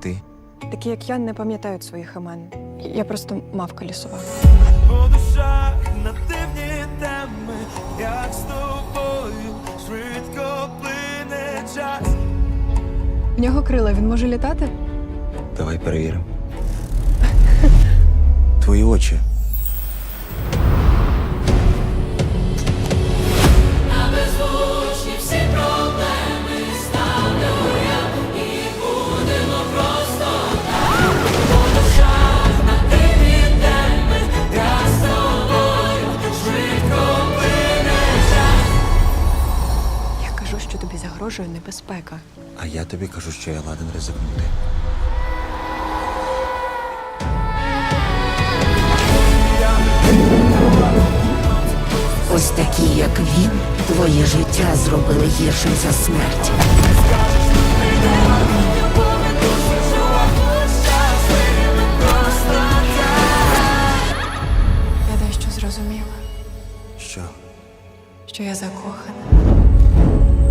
ти? Такі, як я, не пам'ятають своїх імен. Я просто мавка лісова. по душах на дивні теми, як з тобою швидко плине час. В нього крила, він може літати? Давай перевіримо. Твої очі. тобі загрожує небезпека. А я тобі кажу, що я ладен ризикнути. Ось такі, як він, твоє життя зробили гіршим за смерть. Я дещо зрозуміла, Що? що я закохана.